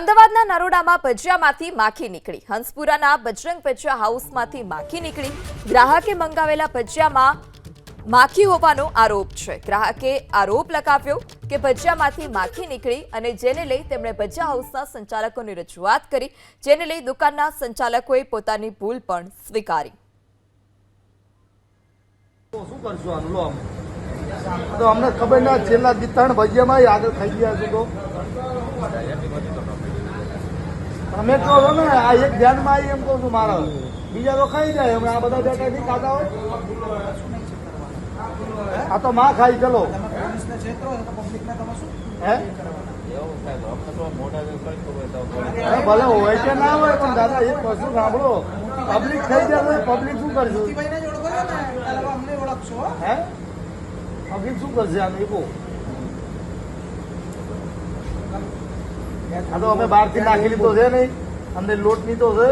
અમદાવાદના નરોડામાં ભજીયામાંથી માખી નીકળી. હંસપુરાના બજરંગ ભજીયા હાઉસમાંથી માખી નીકળી. ગ્રાહકે મંગાવેલા ભજીયામાં માખી હોવાનો આરોપ છે. ગ્રાહકે આરોપ લગાવ્યો કે ભજીયામાંથી માખી નીકળી અને જેને લઈ તેમણે ભજીયા હાઉસના સંચાલકોની રજૂઆત કરી, જેને લઈ દુકાનના સંચાલકોએ પોતાની ભૂલ પણ સ્વીકારી. અમને. ખબર ના, છેલ્લા ત્રણ ભજીયામાં આગળ ખાઈ ગયા છું તમે કહો છો ને આ એક ધ્યાનમાં આવી એમ કહું છું મારે. બીજા તો ખાઈ જાય. હમણાં આ બધા બેઠા નહીં ખાતા હોય. આ તો માં ખાઈ ચલો. હે? ભલે હોય કે ના હોય પણ દાદા એક વસ્તુ સાંભળો. પબ્લિક થઈ જાય પબ્લિક શું કરશું? હે. પબ્લિક શું કરશે આનું એ આ તો અમે બહારથી નાખી લીધો છે નહીં. અમને લોટ લીધો તો છે.